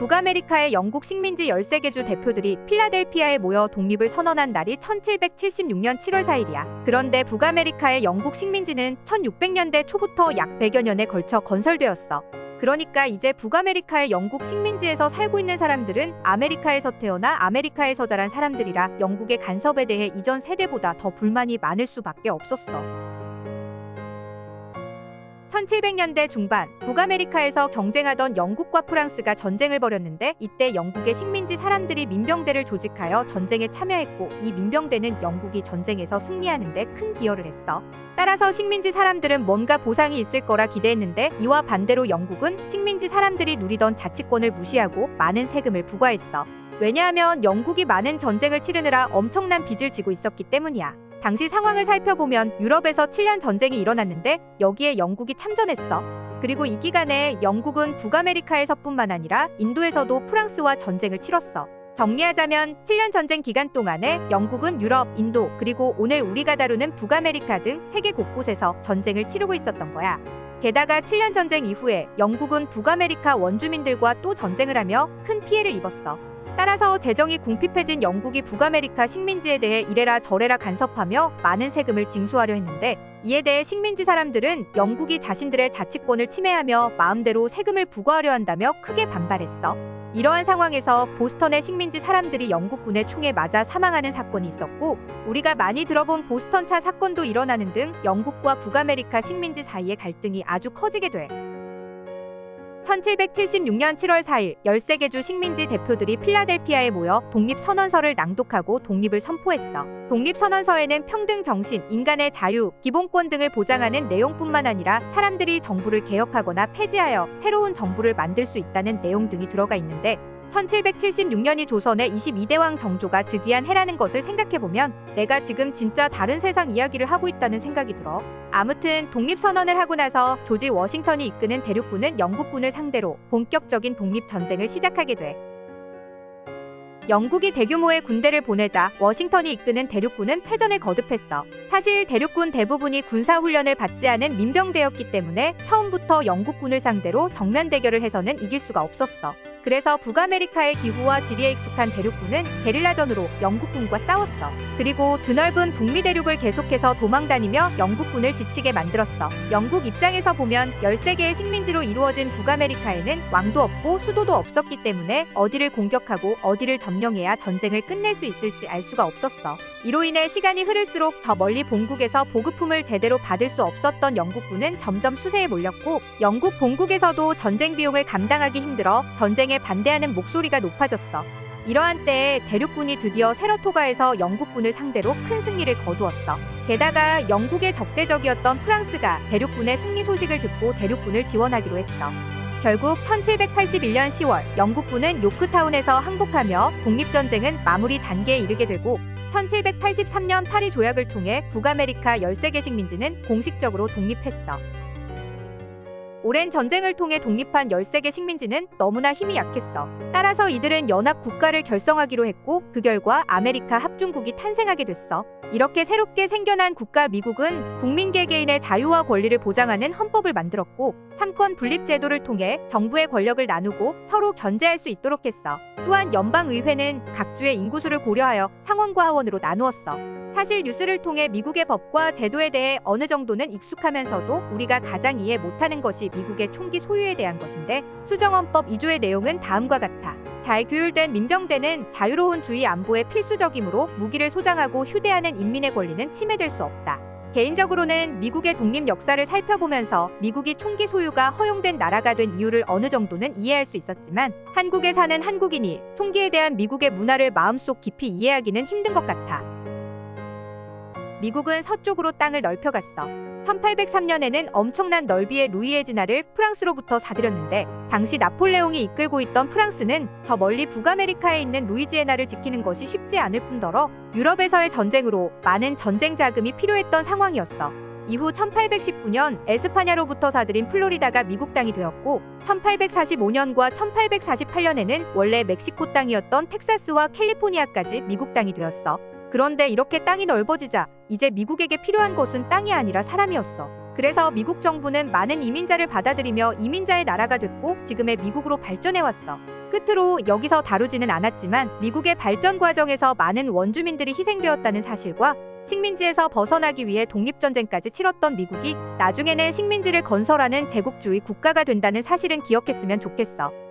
북아메리카의 영국 식민지 13개 주 대표들이 필라델피아에 모여 독립을 선언한 날이 1776년 7월 4일이야. 그런데 북아메리카의 영국 식민지는 1600년대 초부터 약 100여 년에 걸쳐 건설되었어. 그러니까 이제 북아메리카의 영국 식민지에서 살고 있는 사람들은 아메리카에서 태어나 아메리카에서 자란 사람들이라 영국의 간섭에 대해 이전 세대보다 더 불만이 많을 수밖에 없었어. 1700년대 중반 북아메리카에서 경쟁하던 영국과 프랑스가 전쟁을 벌였는데 이때 영국의 식민지 사람들이 민병대를 조직하여 전쟁에 참여했고 이 민병대는 영국이 전쟁에서 승리하는데 큰 기여를 했어. 따라서 식민지 사람들은 뭔가 보상이 있을 거라 기대했는데 이와 반대로 영국은 식민지 사람들이 누리던 자치권을 무시하고 많은 세금을 부과했어. 왜냐하면 영국이 많은 전쟁을 치르느라 엄청난 빚을 지고 있었기 때문이야. 당시 상황을 살펴보면 유럽에서 7년 전쟁이 일어났는데 여기에 영국이 참전했어. 그리고 이 기간에 영국은 북아메리카에서뿐만 아니라 인도에서도 프랑스와 전쟁을 치렀어. 정리하자면 7년 전쟁 기간 동안에 영국은 유럽, 인도, 그리고 오늘 우리가 다루는 북아메리카 등 세계 곳곳에서 전쟁을 치르고 있었던 거야. 게다가 7년 전쟁 이후에 영국은 북아메리카 원주민들과 또 전쟁을 하며 큰 피해를 입었어. 따라서 재정이 궁핍해진 영국이 북아메리카 식민지에 대해 이래라 저래라 간섭하며 많은 세금을 징수하려 했는데 이에 대해 식민지 사람들은 영국이 자신들의 자치권을 침해하며 마음대로 세금을 부과하려 한다며 크게 반발했어. 이러한 상황에서 보스턴의 식민지 사람들이 영국군의 총에 맞아 사망하는 사건이 있었고 우리가 많이 들어본 보스턴 차 사건도 일어나는 등 영국과 북아메리카 식민지 사이의 갈등이 아주 커지게 돼. 1776년 7월 4일 13개 주 식민지 대표들이 필라델피아에 모여 독립선언서를 낭독하고 독립을 선포했어. 독립선언서에는 평등 정신, 인간의 자유, 기본권 등을 보장하는 내용뿐만 아니라 사람들이 정부를 개혁하거나 폐지하여 새로운 정부를 만들 수 있다는 내용 등이 들어가 있는데 1776년이 조선의 22대왕 정조가 즉위한 해라는 것을 생각해보면 내가 지금 진짜 다른 세상 이야기를 하고 있다는 생각이 들어. 아무튼 독립선언을 하고 나서 조지 워싱턴이 이끄는 대륙군은 영국군을 상대로 본격적인 독립전쟁을 시작하게 돼. 영국이 대규모의 군대를 보내자 워싱턴이 이끄는 대륙군은 패전에 거듭했어. 사실 대륙군 대부분이 군사훈련을 받지 않은 민병대였기 때문에 처음부터 영국군을 상대로 정면 대결을 해서는 이길 수가 없었어. 그래서 북아메리카의 기후와 지리에 익숙한 대륙군은 게릴라전으로 영국군과 싸웠어. 그리고 드넓은 북미 대륙을 계속해서 도망다니며 영국군을 지치게 만들었어. 영국 입장에서 보면 13개의 식민지로 이루어진 북아메리카에는 왕도 없고 수도도 없었기 때문에 어디를 공격하고 어디를 점령해야 전쟁을 끝낼 수 있을지 알 수가 없었어. 이로 인해 시간이 흐를수록 저 멀리 본국에서 보급품을 제대로 받을 수 없었던 영국군은 점점 수세에 몰렸고 영국 본국에서도 전쟁 비용을 감당하기 힘들어 전쟁에 반대하는 목소리가 높아졌어. 이러한 때에 대륙군이 드디어 세러토가에서 영국군을 상대로 큰 승리를 거두었어. 게다가 영국의 적대적이었던 프랑스가 대륙군의 승리 소식을 듣고 대륙군을 지원하기로 했어. 결국 1781년 10월 영국군은 요크타운에서 항복하며 독립전쟁은 마무리 단계에 이르게 되고 1783년 파리 조약을 통해 북아메리카 13개 식 민지는 공식적으로 독립했어. 오랜 전쟁을 통해 독립한 13개 식민지는 너무나 힘이 약했어. 따라서 이들은 연합 국가를 결성하기로 했고 그 결과 아메리카 합중국이 탄생하게 됐어. 이렇게 새롭게 생겨난 국가 미국은 국민 개개인의 자유와 권리를 보장하는 헌법을 만들었고 삼권 분립 제도를 통해 정부의 권력을 나누고 서로 견제할 수 있도록 했어. 또한 연방의회는 각 주의 인구수를 고려하여 상원과 하원으로 나누었어. 사실 뉴스를 통해 미국의 법과 제도에 대해 어느 정도는 익숙하면서도 우리가 가장 이해 못하는 것이 미국의 총기 소유에 대한 것인데 수정헌법 2조의 내용은 다음과 같아. 잘 규율된 민병대는 자유로운 주의 안보에 필수적이므로 무기를 소장하고 휴대하는 인민의 권리는 침해될 수 없다. 개인적으로는 미국의 독립 역사를 살펴보면서 미국이 총기 소유가 허용된 나라가 된 이유를 어느 정도는 이해할 수 있었지만 한국에 사는 한국인이 총기에 대한 미국의 문화를 마음속 깊이 이해하기는 힘든 것 같아. 미국은 서쪽으로 땅을 넓혀갔어. 1803년에는 엄청난 넓이의 루이에지나를 프랑스로부터 사들였는데 당시 나폴레옹이 이끌고 있던 프랑스는 저 멀리 북아메리카에 있는 루이지애나를 지키는 것이 쉽지 않을 뿐더러 유럽에서의 전쟁으로 많은 전쟁 자금이 필요했던 상황이었어. 이후 1819년 에스파냐로부터 사들인 플로리다가 미국 땅이 되었고 1845년과 1848년에는 원래 멕시코 땅이었던 텍사스와 캘리포니아까지 미국 땅이 되었어. 그런데 이렇게 땅이 넓어지자 이제 미국에게 필요한 것은 땅이 아니라 사람이었어. 그래서 미국 정부는 많은 이민자를 받아들이며 이민자의 나라가 됐고 지금의 미국으로 발전해왔어. 끝으로 여기서 다루지는 않았지만 미국의 발전 과정에서 많은 원주민들이 희생되었다는 사실과 식민지에서 벗어나기 위해 독립전쟁까지 치렀던 미국이 나중에는 식민지를 건설하는 제국주의 국가가 된다는 사실은 기억했으면 좋겠어.